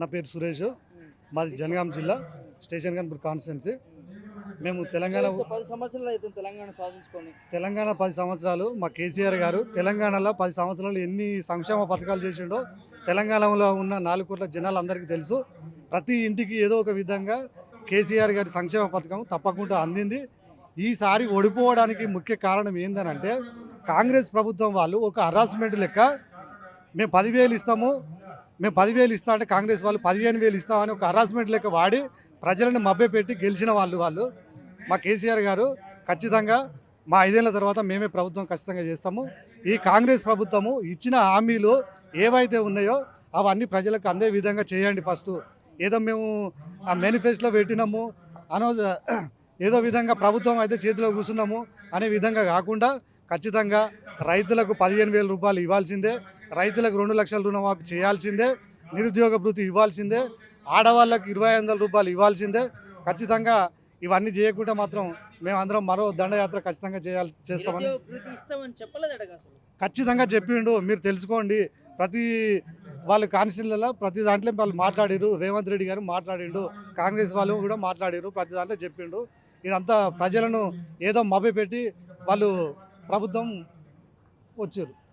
నా పేరు సురేష్. మాది జనగాం జిల్లా స్టేషన్ గన్పూర్ కాన్స్టిట్యున్సీ. మేము తెలంగాణ పది సంవత్సరాలు అవుతుంది తెలంగాణ సాధించుకొని. తెలంగాణ పది సంవత్సరాలు మా కేసీఆర్ గారు తెలంగాణలో పది సంవత్సరాలు ఎన్ని సంక్షేమ పథకాలు చేసిండో తెలంగాణలో ఉన్న నాలుగు కోట్ల జనాలు అందరికీ తెలుసు. ప్రతి ఇంటికి ఏదో ఒక విధంగా కేసీఆర్ గారి సంక్షేమ పథకం తప్పకుండా అందింది. ఈసారి ఓడిపోవడానికి ముఖ్య కారణం ఏందనంటే కాంగ్రెస్ ప్రభుత్వం వాళ్ళు ఒక హరాస్మెంట్ లెక్క మేము పదివేలు ఇస్తాము మేము పదివేలు ఇస్తా అంటే కాంగ్రెస్ వాళ్ళు పదిహేను వేలు ఇస్తామని ఒక హరాస్మెంట్ లెక్క వాడి ప్రజలను మభ్యపెట్టి గెలిచిన వాళ్ళు వాళ్ళు. మా కేసీఆర్ గారు ఖచ్చితంగా మా ఐదేళ్ళ తర్వాత మేమే ప్రభుత్వం ఖచ్చితంగా చేస్తాము. ఈ కాంగ్రెస్ ప్రభుత్వము ఇచ్చిన హామీలు ఏవైతే ఉన్నాయో అవన్నీ ప్రజలకు అందే విధంగా చేయండి ఫస్ట్. ఏదో మేము ఆ మేనిఫెస్టోలో పెట్టినాము అనో ఏదో విధంగా ప్రభుత్వం అయితే చేతిలో కూర్చున్నాము అనే విధంగా కాకుండా ఖచ్చితంగా రైతులకు పదిహేను వేల రూపాయలు ఇవ్వాల్సిందే. రైతులకు రెండు లక్షల రుణమాఫీ చేయాల్సిందే. నిరుద్యోగ భృతి ఇవ్వాల్సిందే. ఆడవాళ్ళకు ఇరవై వందల రూపాయలు ఇవ్వాల్సిందే. ఖచ్చితంగా ఇవన్నీ చేయకుండా మాత్రం మేమందరం మరో దండయాత్ర ఖచ్చితంగా చేయాలి చేస్తామని ఖచ్చితంగా చెప్పిండు. మీరు తెలుసుకోండి. ప్రతి వాళ్ళు కాన్స్టిట్యూన్లలో ప్రతి దాంట్లో వాళ్ళు మాట్లాడిరు రేవంత్ రెడ్డి గారు మాట్లాడిండు. కాంగ్రెస్ వాళ్ళు కూడా మాట్లాడిరు ప్రతి దాంట్లో చెప్పిండు. ఇదంతా ప్రజలను ఏదో మభ్యపెట్టి వాళ్ళు ప్రభుత్వం వచ్చారు.